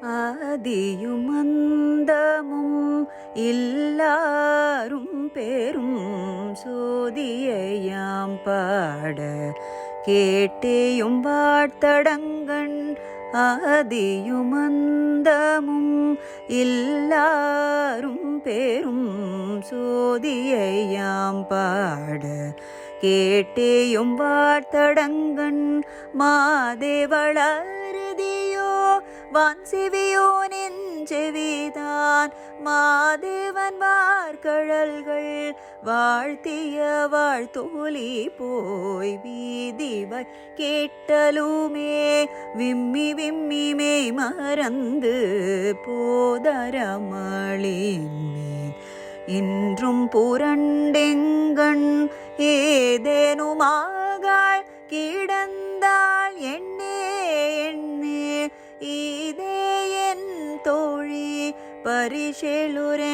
ஆதியும் அந்தமும் எல்லாரும் பெரும் சோதியையாம் பாட கேட்டேயும் வார்த்தடங்கண் ஆதியும் அந்தமும் எல்லாரும் பெரும் சோதியையாம் பாட கேட்டேயும் வார்த்தடங்கண் மாதேவளால் வான்சிவியோ நெஞ்செவிதான் மாதேவன் வார்கழல்கள் வாழ்த்திய வாழ்த்தோலி போய் வீதிவை கேட்டலுமே. விம்மி விம்மி மேய் மறந்து போதரமளின் இன்றும் புரண்டெங்கண் ஏதேனுமாகாள் கிடந்த परिशेलुरेम्बावा